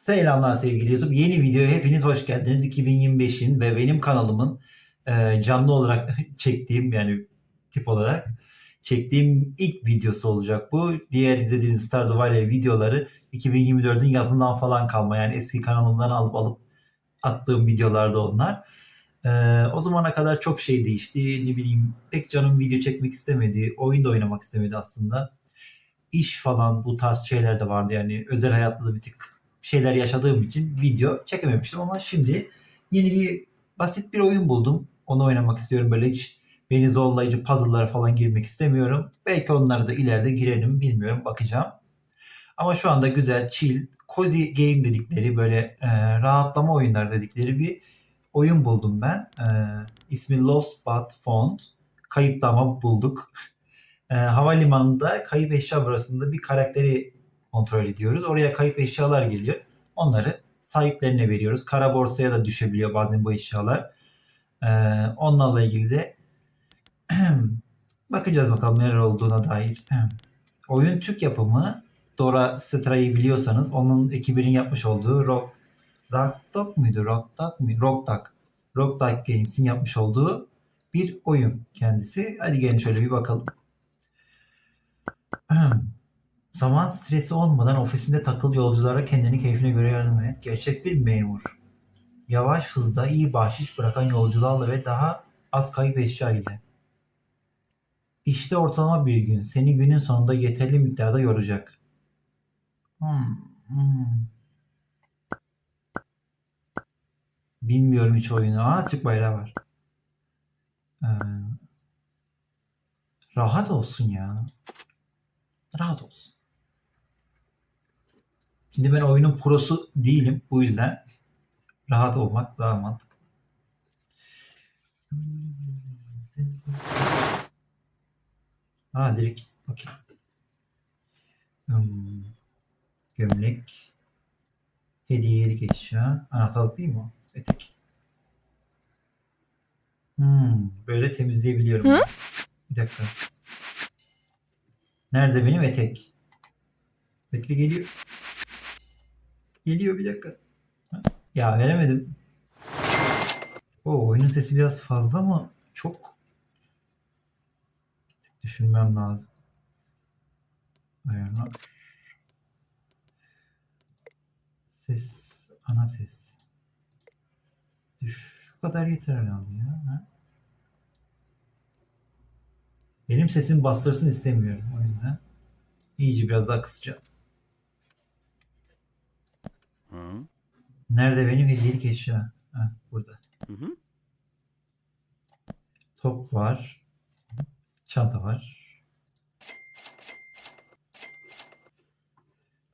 Selamlar sevgili YouTube. Yeni videoya hepiniz hoş geldiniz. 2025'in ve benim kanalımın e, canlı olarak çektiğim yani tip olarak çektiğim ilk videosu olacak bu. Diğer izlediğiniz Stardew Valley videoları 2024'ün yazından falan kalma. Yani eski kanalımdan alıp alıp attığım videolarda onlar. E, o zamana kadar çok şey değişti. Ne bileyim pek canım video çekmek istemedi. Oyun da oynamak istemedi aslında. İş falan bu tarz şeyler de vardı. Yani özel hayatla da bir tık şeyler yaşadığım için video çekememiştim ama şimdi yeni bir basit bir oyun buldum. Onu oynamak istiyorum. Böyle hiç beni zorlayıcı puzzle'lara falan girmek istemiyorum. Belki onlara da ileride girerim bilmiyorum bakacağım. Ama şu anda güzel, chill, cozy game dedikleri böyle e, rahatlama oyunlar dedikleri bir oyun buldum ben. E, ismi Lost But Found. Kayıp da ama bulduk. E, havalimanında kayıp eşya bürosunda bir karakteri kontrol ediyoruz. Oraya kayıp eşyalar geliyor. Onları sahiplerine veriyoruz. Kara borsaya da düşebiliyor bazen bu eşyalar. Ee, onlarla ilgili de bakacağız bakalım neler olduğuna dair. Oyun Türk yapımı. Dora Stra'yı biliyorsanız onun ekibinin yapmış olduğu Rock Rockdog muydu? Rockdog mu? Rockdog. Rockdog Games'in yapmış olduğu bir oyun kendisi. Hadi gelin şöyle bir bakalım. Zaman stresi olmadan ofisinde takıl yolculara kendini keyfine göre yardım et. Gerçek bir memur. Yavaş hızda iyi bahşiş bırakan yolcularla ve daha az kayıp eşya ile. İşte ortalama bir gün. Seni günün sonunda yeterli miktarda yoracak. Hmm, hmm. Bilmiyorum hiç oyunu. Aa Türk bayrağı var. Ee, rahat olsun ya. Rahat olsun. Şimdi ben oyunun prosu değilim. Bu yüzden rahat olmak daha mantıklı. Ha direkt okey. Hmm. Gömlek. Hediyelik eşya. Anahtarlık değil mi o? Etek. Hmm, böyle temizleyebiliyorum. Hı? Bir dakika. Nerede benim etek? Bekle geliyor. Geliyor bir dakika. Ya veremedim. O oyunun sesi biraz fazla mı? Çok düşünmem lazım. Ayarlar. Ses, ana ses. Düş, şu kadar yeter herhalde ya. Ha? Benim sesimi bastırsın istemiyorum o yüzden. İyice biraz daha kısacağım. Hı Nerede benim hediyelik eşya? Ha, burada. hı. hı. Top var. Çanta var.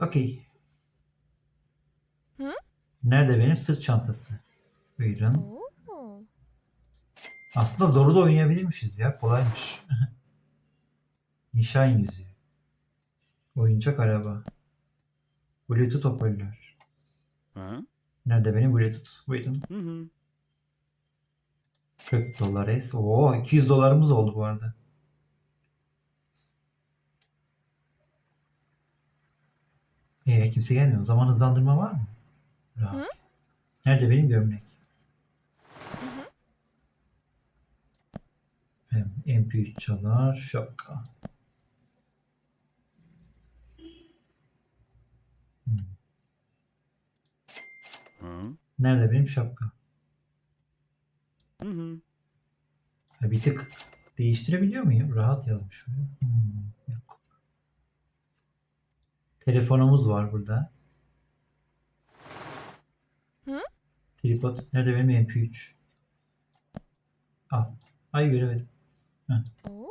Okey. Hı? Nerede benim sırt çantası? Buyurun. Oo. Aslında zoru da oynayabilirmişiz ya. Kolaymış. Nişan yüzüğü. Oyuncak araba. Bluetooth hoparlör. Hı Nerede benim Bluetooth? Buyurun. hı. hı. 40 dolar es. Oo 200 dolarımız oldu bu arada. Ee, kimse gelmiyor. Zaman hızlandırma var mı? Rahat. Hı? Nerede benim gömlek? Hı hı. Hem MP3 çalar. Şapka. Hı Nerede benim şapka? hı. hı. Bir tık değiştirebiliyor muyum? Rahat yazmış. buraya. Hmm, yok. Telefonumuz var burada. Hı? Tripod. Nerede benim MP3? Al. Ay veremedim. Oo.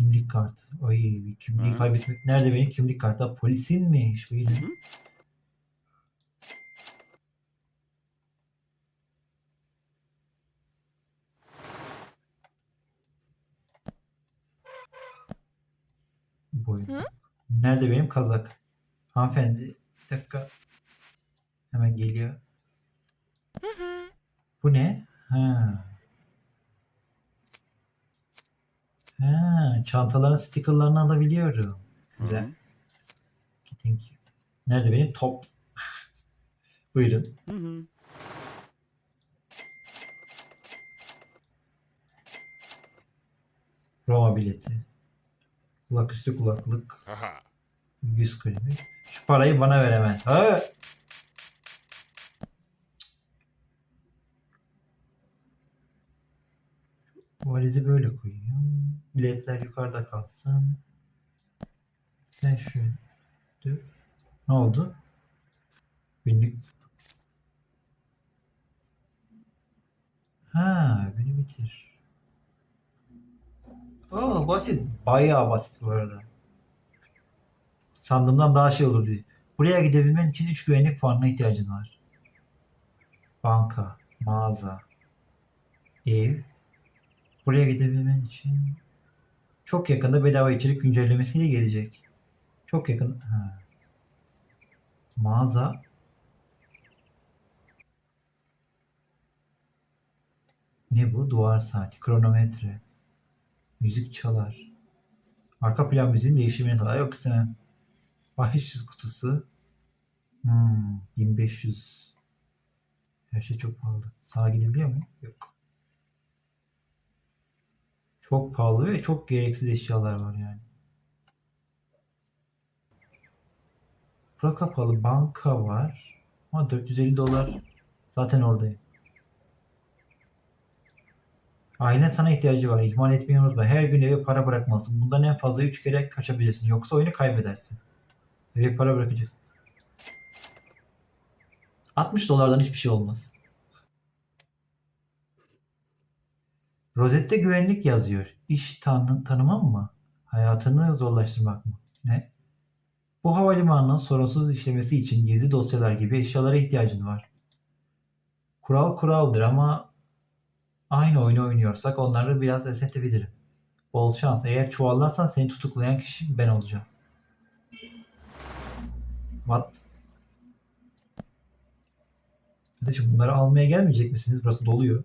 Kimlik kartı. Ay bir kimliği Hı. kaybetmek. Nerede benim kimlik kartı? Ha, Polisinmiş. Buyurun. Hı. Buyurun. Hı? Nerede benim kazak? Hanımefendi. Bir dakika. Hemen geliyor. Hı hı. Bu ne? Ha. Ha, çantaların stickerlarını alabiliyorum. Güzel. Hı. Thank you. Nerede benim top? Buyurun. Hı hı. Roma bileti. Kulak üstü kulaklık. Haha. Yüz kremi. Şu parayı bana ver hemen. Ha! Valizi böyle koyuyorum. Biletler yukarıda kalsın. Sen şu dur. Ne oldu? Günlük. Ha, beni bitir. Oo, basit. Bayağı basit bu arada. Sandığımdan daha şey olur diye. Buraya gidebilmen için 3 güvenlik puanına ihtiyacın var. Banka, mağaza, ev. Buraya gidebilmen için çok yakında bedava içerik güncellemesiyle gelecek. Çok yakın. Ha. Mağaza. Ne bu? Duvar saati, kronometre. Müzik çalar. Arka plan müziğin değişimini sağlar. Yok istemem. Bahşiş kutusu. Hmm, 1500. Her şey çok pahalı. Sağa gidebiliyor muyum? Yok. Çok pahalı ve çok gereksiz eşyalar var yani. Bura kapalı. Banka var. Ama 450 dolar zaten oradayım. Ailen sana ihtiyacı var. İhmal etmeyi unutma. Her gün eve para bırakmalısın. Bundan en fazla 3 kere kaçabilirsin. Yoksa oyunu kaybedersin. Eve para bırakacaksın. 60 dolardan hiçbir şey olmaz. Rozette güvenlik yazıyor. İş tanı tanımam mı? Hayatını zorlaştırmak mı? Ne? Bu havalimanının sorunsuz işlemesi için gizli dosyalar gibi eşyalara ihtiyacın var. Kural kuraldır ama aynı oyunu oynuyorsak onları biraz esnetebilirim. Bol şans. Eğer çuvallarsan seni tutuklayan kişi ben olacağım. What? Kardeşim bunları almaya gelmeyecek misiniz? Burası doluyor.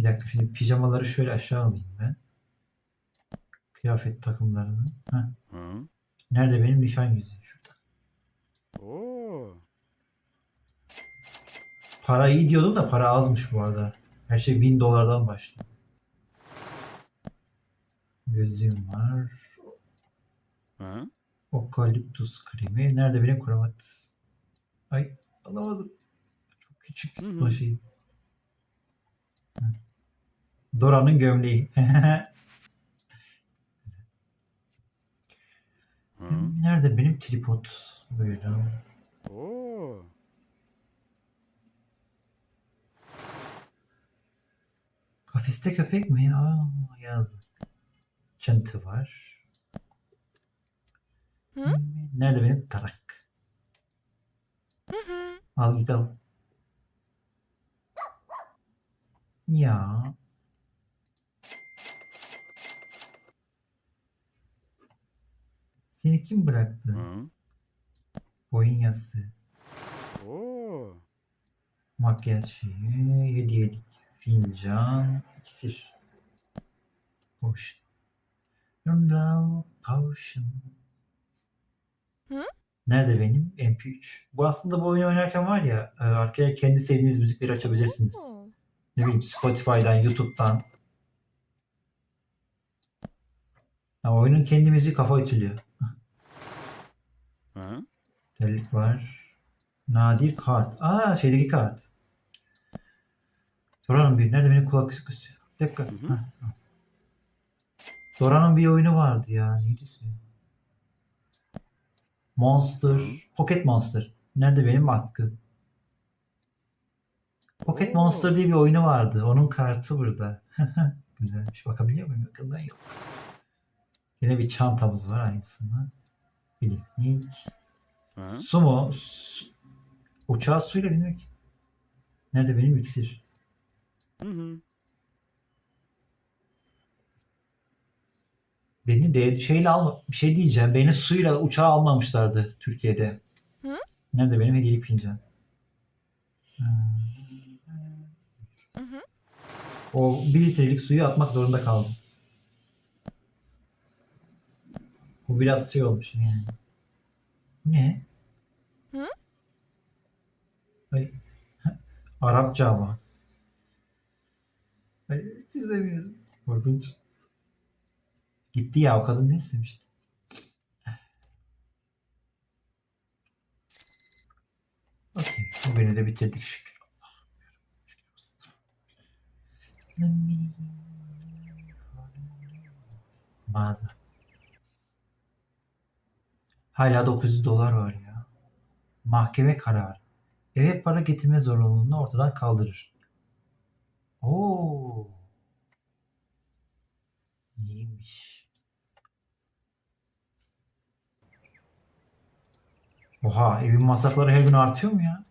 Bir dakika şimdi pijamaları şöyle aşağı alayım ben. Kıyafet takımlarını. Heh. Hı. Nerede benim nişan yüzüğü? Şurada. Oo. Para iyi diyordum da para azmış bu arada. Her şey 1000 dolardan başlıyor. Gözlüğüm var. Hı. Okaliptus kremi. Nerede benim kravat? Ay alamadım. Çok küçük o şey. Hı. Dora'nın gömleği. Hı. Nerede benim tripod? Böyle. Oo. Kafeste köpek mi? Aa yazık. Çıntı var. Hı? Nerede benim tarak? Hı hı. Al git al. Ya. Seni kim bıraktı? Hı. Boyun yazısı. Oo. Makyaj şeyi. Hediyelik. Fincan. iksir. Potion. Love potion. Hı? Nerede benim? MP3. Bu aslında bu oyunu oynarken var ya e, arkaya kendi sevdiğiniz müzikleri açabilirsiniz. Oo. Ne bileyim Spotify'dan, YouTube'dan. Ya oyunun kendi müziği kafa ütülüyor. Hı. Delik var. Nadir kart. Aa şeydeki kart. Dora'nın bir. Nerede benim kulaklık üstü? Bir dakika. Hı hı. Dora'nın bir oyunu vardı ya. Neydi ismi? Monster. Hı. Pocket Monster. Nerede benim atkı? Pocket Oo. Monster diye bir oyunu vardı. Onun kartı burada. Güzelmiş. Bakabiliyor muyum? Yakından yok. Yine bir çantamız var aynısından. Bileklik. Hı. Su mu? Su- Uçağı suyla binmek. Nerede benim iksir? Hı hı. Beni de şeyle al bir şey diyeceğim. Beni suyla uçağa almamışlardı Türkiye'de. Hı? Nerede benim hediyelik fincan? Hı hı. O 1 litrelik suyu atmak zorunda kaldım. Bu biraz şey olmuş yani. Bu ne? Hı? Ay, Arapça ama. Ay, çizemiyorum. Korkunç. Gitti ya o kadın ne istemişti? Okey. Bugünü de bitirdik şükür. Mağaza. Hala 900 dolar var ya. Mahkeme kararı. Eve para getirme zorunluluğunu ortadan kaldırır. Oo. İyiymiş. Oha evin masrafları her gün artıyor mu ya?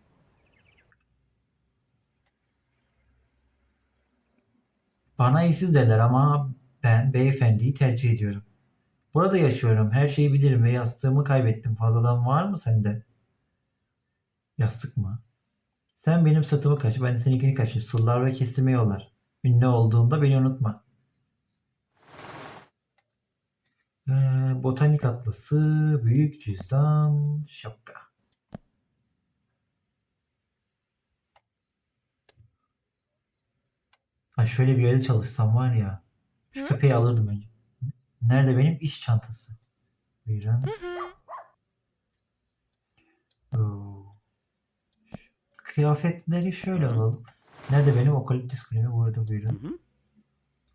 Bana evsiz derler ama ben beyefendiyi tercih ediyorum. Burada yaşıyorum. Her şeyi bilirim ve yastığımı kaybettim. Fazladan var mı sende? Yastık mı? Sen benim sırtımı kaç, ben de seninkini kaçır. Sıllar ve kesime yollar. Ünlü olduğunda beni unutma. Ee, botanik atlası, büyük cüzdan, şapka. Ha şöyle bir yerde çalışsam var ya. Şu Hı? köpeği alırdım önce. Nerede benim iş çantası? Buyurun. Oo. Kıyafetleri şöyle alalım. Nerede benim okaliptüs kremi? Burada buyurun. hı.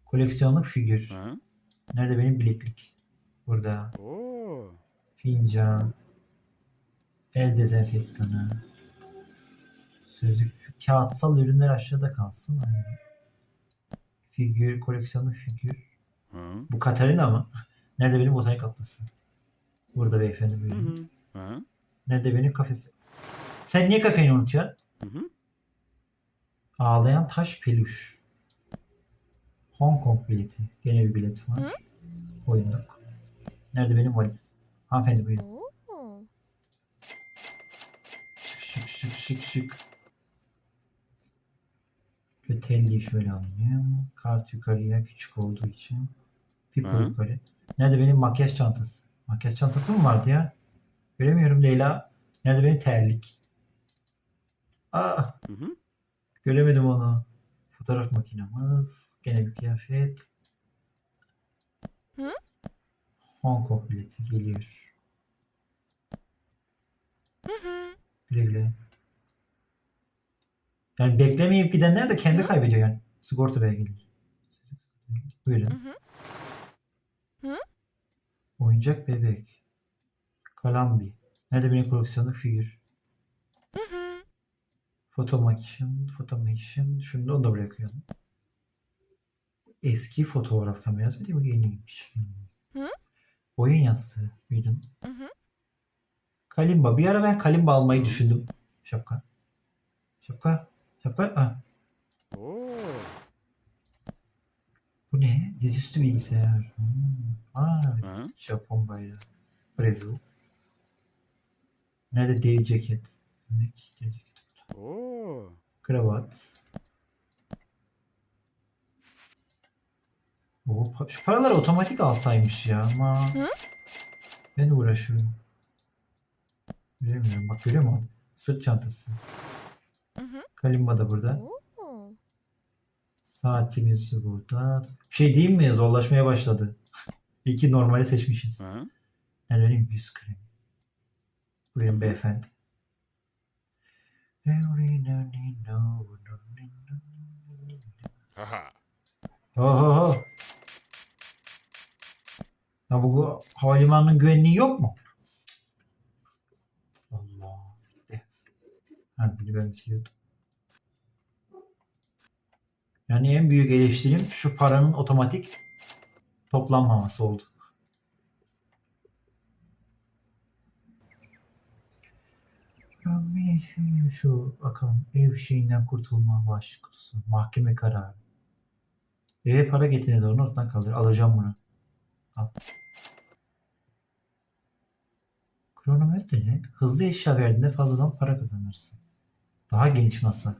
Koleksiyonluk figür. Hı. Nerede benim bileklik? Burada. Oo. Fincan. El dezenfektanı. Sözlük. Şu kağıtsal ürünler aşağıda kalsın. Aynen. Figür, koleksiyonluk figür. Hı. Bu Katarina mı? Nerede benim botanik atlası? Burada beyefendi Hı buyurun. hı. Hı. Nerede benim kafesi? Sen niye köpeğini unutuyorsun? Hı hı. Ağlayan taş peluş. Hong Kong bileti. Gene bir bilet var. Hı? Oyunluk. Nerede benim valiz? Hanımefendi buyurun. Oo. Şık şık şık şık şık. Ve telliyi şöyle alayım. Kart yukarıya küçük olduğu için. Pipo Hı. yukarı. Nerede benim makyaj çantası? Makyaj çantası mı vardı ya? Göremiyorum Leyla. Nerede benim terlik? Aa, Hı hı. göremedim onu. Fotoğraf makinamız. Gene bir kıyafet. Hı? Hong Kong bileti geliyor. Hı hı. Güle güle. Yani beklemeyip gidenler de kendi Hı? kaybediyor yani. Sigorta belgeleri. Buyurun. Hı hı. Oyuncak bebek. Kalambi. Nerede benim koleksiyonluk figür? Hı hı. Fotomation, fotomation. Şunu da onu da koyalım. Eski fotoğraf kamerası mı değil mi? Yeniymiş. Hı? Oyun yastığı. Buyurun. Hı hı. Kalimba. Bir ara ben kalimba almayı düşündüm. Şapka. Şapka. Şapka. Ah, bu ne? Dizüstü bilgisayar. Hmm. Aa, Hı. Japon bayrağı. Brezil. Nerede dev ceket? Demek dev ceket. Oo. Kravat. O, pa- şu paraları otomatik alsaymış ya ama Hı? ben uğraşıyorum. Göremiyorum. Bak görüyor musun? Sırt çantası. Hı hı. Kalimba da burada. Oo. Saatimiz burada. Şey diyeyim mi? Zorlaşmaya başladı. İyi ki normali seçmişiz. Hı. Yani benim yüz kremi. Buyurun beyefendi. Haha. Oho. Ya bu havalimanının güvenliği yok mu? Allah. Eh. Ha bunu ben biliyordum. Yani en büyük eleştirim şu paranın otomatik toplanmaması oldu. Şey- Şu bakalım ev şeyinden kurtulma baş kutusu. Mahkeme kararı. Eve para getirin zorunda ortadan kalır. Alacağım bunu. Al. Kronometre ne? Hızlı eşya verdiğinde fazladan para kazanırsın. Daha geniş masa.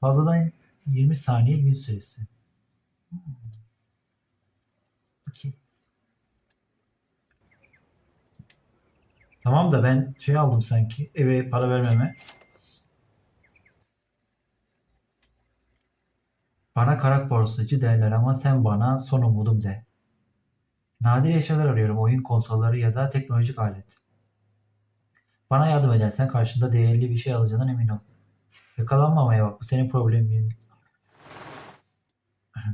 Fazladan 20 saniye gün süresi. Okey. Tamam da ben şey aldım sanki. Eve para vermeme. Bana karak borsacı derler ama sen bana son umudum de. Nadir eşyalar arıyorum. Oyun konsolları ya da teknolojik alet. Bana yardım edersen karşında değerli bir şey alacağından emin ol. Yakalanmamaya bak. Bu senin problemin.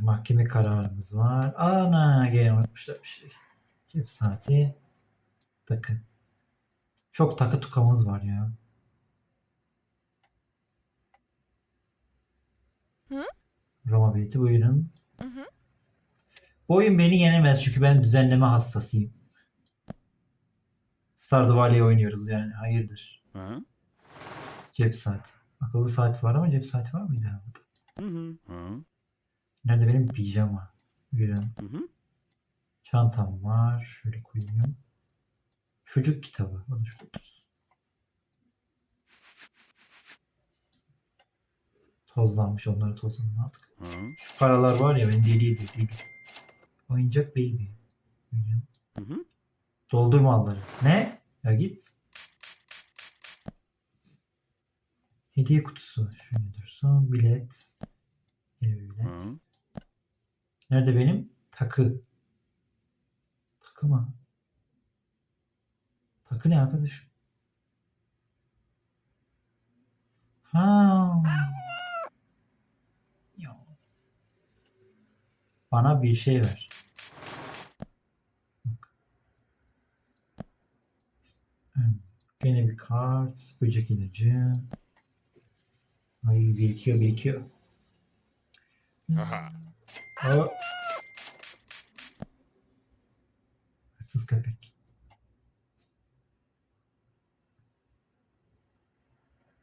Mahkeme kararımız var. Ana gene unutmuşlar bir şey. Cep saati. Takı. Çok takı tukamız var ya. Hı? Roma bileti buyurun. Hı hı. Bu oyun beni yenemez çünkü ben düzenleme hassasıyım. Stardew Valley oynuyoruz yani. Hayırdır. Hı? Cep saati. Akıllı saat var ama cep saati var mıydı? Hı hı. Hı? Nerede benim pijama? Buyurun. Hı hı. Çantam var. Şöyle koyayım. Çocuk kitabı. O da şurada. Tozlanmış onları tozlanın artık. Hı? Şu paralar var ya beni deli ediyor deli. Oyuncak baby. Hı hı. Doldur malları. Ne? Ya git. Hediye kutusu. Şöyle dursun. Bilet. Bilet. Hı? Nerede benim? Takı. Takı mı? Takı ne arkadaşım? Ha. Bana bir şey ver. Gene bir kart. Böcek ilacı. Ay birikiyor birikiyor. Aha. Aa. Hırsız köpek.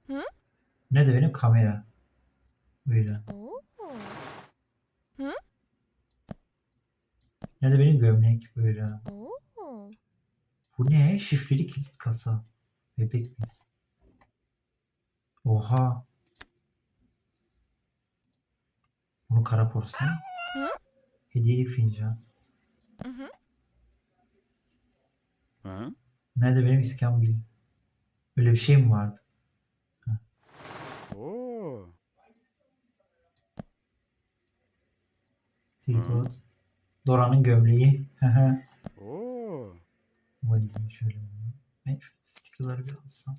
Hı? Nerede benim kamera? Buyurun. Oo. Nerede benim gömlek? Oo. Bu ne? Şifreli kilit kasa. Bebek biz. Oha. Bunu kara porsiyon. Hı? Hediyelik fincan. Hı hı. Hı? Nerede benim iskambil? Öyle bir şey mi vardı? Oo. Tripod. Dora'nın gömleği. Hı Oo. Valizimi şöyle. Ben şu sticker'ları bir alsam.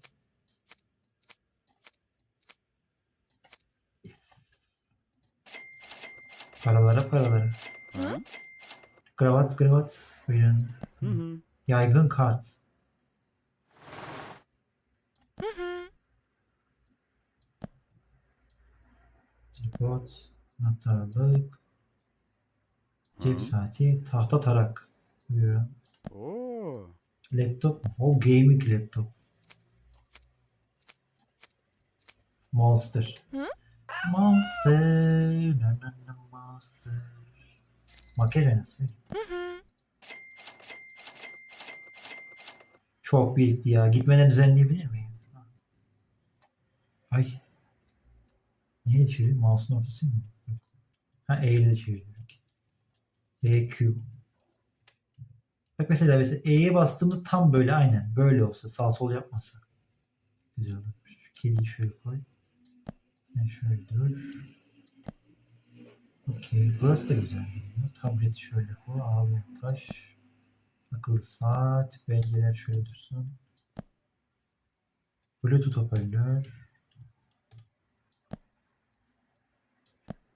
Paralara paralara. Hı? Kravat kravat. Buyurun. Hı hı. Yaygın kart. Hı hı. Tripod. Anahtarlık. Cep saati. Tahta tarak. Buyurun. Oo. Laptop? O gaming laptop. Monster. Hı? Monster. Na, na, monster. Makyaj aynası. Hı hı. Çok birikti ya. Gitmeden düzenleyebilir miyim? Ay. Niye çeviriyor? Mouse'un ortası mı? Ha E ile de çeviriyor. EQ. Bak mesela, mesela E'ye bastığımda tam böyle aynen böyle olsa sağ sol yapmasa. Güzel olur. Şu kediyi şöyle koy. Sen şöyle dur. Okey. Burası da güzel görünüyor. Tablet şöyle koy. Ağlayan taş. Akıllı saat. Belgeler şöyle dursun. Bluetooth hoparlör.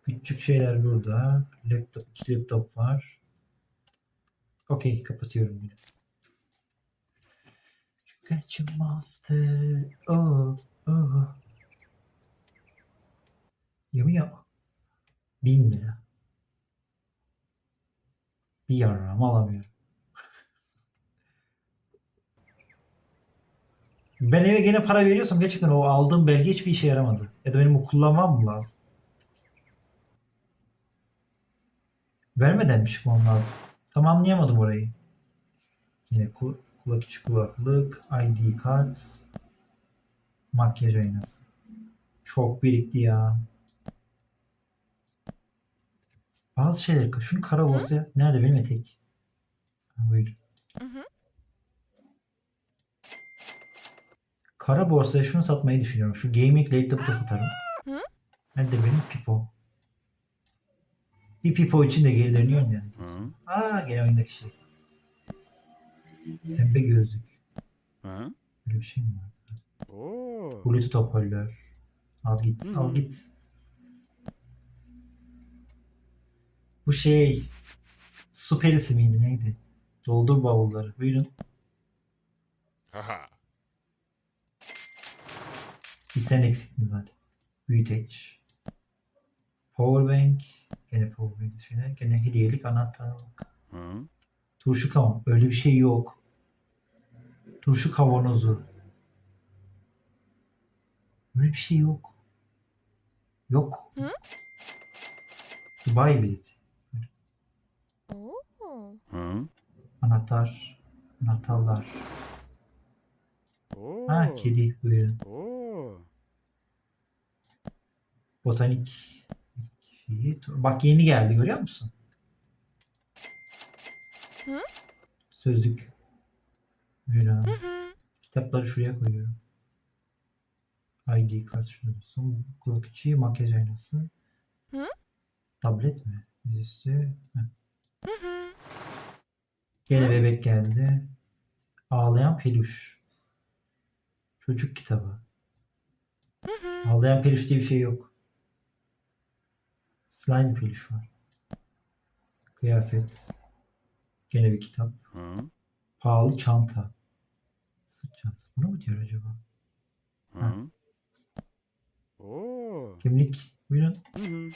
Küçük şeyler burada. Laptop, iki laptop var. Okey kapatıyorum yine. Kaçınmazdı. Oh, oh. Yemin yapma. 1000 lira. Bir yarram alamıyorum. Ben eve gene para veriyorsam gerçekten o aldığım belge hiçbir işe yaramadı. Ya da benim o kullanmam mı lazım? Vermeden mi çıkmam lazım? Tam anlayamadım orayı. Yine kul kulak içi kulaklık, ID kart, makyaj aynası. Çok birikti ya. Bazı şeyler. Şunu kara borsa. Nerede benim etek? Ha. Hı hı. Kara borsaya şunu satmayı düşünüyorum. Şu gaming laptop'u da satarım. Hı? Nerede benim pipo? Bir pipo için de geri dönüyorum yani. Hı? Aa gene oyundaki şey. Pembe gözlük. Hı? Böyle bir şey mi var? Oo. Bluetooth hoparlör. Al git, Hı al hı. git. Bu şey su perisi miydi neydi? Doldur bavulları. Buyurun. Haha. Bir sen eksiktin zaten. Büyüteç. Powerbank. Gene powerbank şeyler. Gene hediyelik anahtar. Hı? Turşu kavanozu. Öyle bir şey yok. Turşu kavanozu. Öyle bir şey yok. Yok. Hı? Dubai bileti. Oo. Hı? Anahtar. Anahtarlar. Oo. Ha kedi buyurun. Oo. Botanik şeyi. Bak yeni geldi görüyor musun? Hı? Sözlük. Buyurun. Hı hı. Kitapları şuraya koyuyorum. ID kart dursun. Kulak içi, makyaj aynası. Hı? Tablet mi? Dizüstü. Hı hı. Gene bebek geldi. Ağlayan peluş. Çocuk kitabı. Hı hı. Ağlayan peluş diye bir şey yok. Slime peluş var. Kıyafet. Gene bir kitap. Hı? Pahalı çanta. Sırt çantası. Bunu mu diyor acaba? Hı? Oo. Kimlik. Buyurun. Hı hı.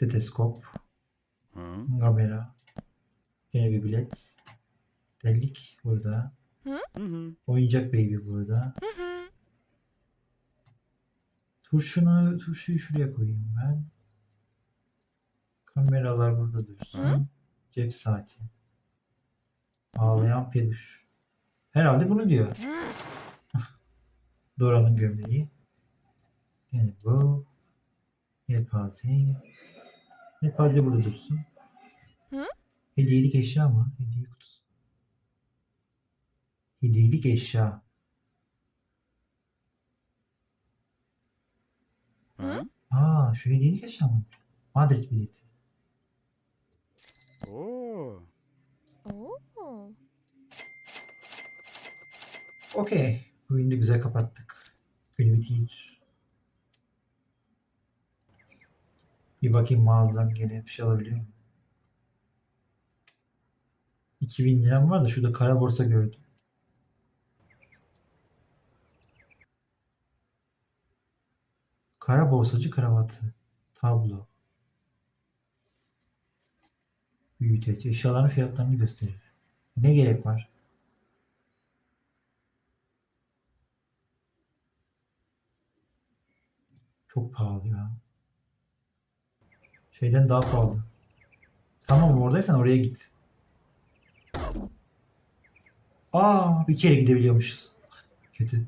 Steteskop. Hı? Kamera. Gene bir bilet. Delik burada. Hı. Oyuncak baby burada. Hı hı. Turşunu, turşuyu şuraya koyayım ben. Kameralar burada dursun. Hı? Cep saati. Ağlayan peluş. Herhalde bunu diyor. Dora'nın gömleği. Yani bu. Yelpaze. Yelpaze burada dursun. Hı? Hediyelik eşya mı? Hediye kutusu. Hediyelik eşya. Hı? Aa şu hediyelik eşya mı? Madrid bileti. Oo. Oo. Okey. Bugün de güzel kapattık. Günü bitir. Bir bakayım mağazadan gene bir şey alabiliyor muyum? 2000 liram var da şurada kara borsa gördüm. Kara borsacı kravatı. Tablo. Büyüteç. Eşyaların fiyatlarını gösterir. Ne gerek var? Çok pahalı ya. Şeyden daha pahalı. Tamam oradaysan oraya git. Aa bir kere gidebiliyormuşuz. Kötü.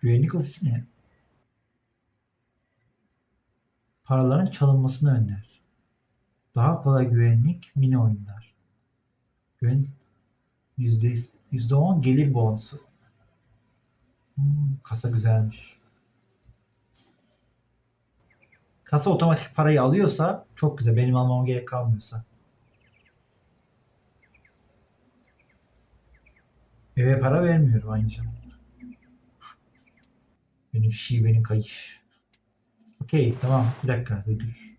Güvenlik ofisi ne? Paraların çalınmasını önler. Daha kolay güvenlik mini oyunlar. Güven yüzde yüzde on gelir bonusu. Hmm, kasa güzelmiş. Kasa otomatik parayı alıyorsa çok güzel. Benim almama gerek kalmıyorsa. Eve para vermiyorum zamanda. Benim şivenin kayış. Okey tamam. Bir dakika dur.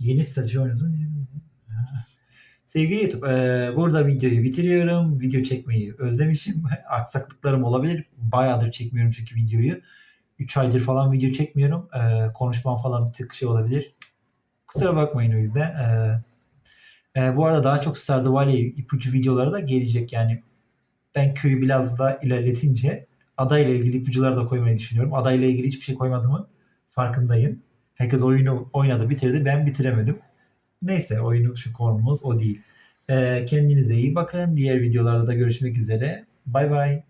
Yeni strateji oynadım. Ha. Sevgili YouTube, eee, burada videoyu bitiriyorum. Video çekmeyi özlemişim. Aksaklıklarım olabilir. Bayağıdır çekmiyorum çünkü videoyu. 3 aydır falan video çekmiyorum. Eee, konuşmam falan bir tık şey olabilir. Kusura bakmayın o yüzden. Eee, eee, bu arada daha çok Stardew Valley ipucu videoları da gelecek. Yani ben köyü biraz da ilerletince adayla ilgili ipucular da koymayı düşünüyorum. Adayla ilgili hiçbir şey koymadığımın farkındayım. Herkes oyunu oynadı, bitirdi. Ben bitiremedim. Neyse oyunu şu konumuz o değil. Ee, kendinize iyi bakın. Diğer videolarda da görüşmek üzere. Bay bay.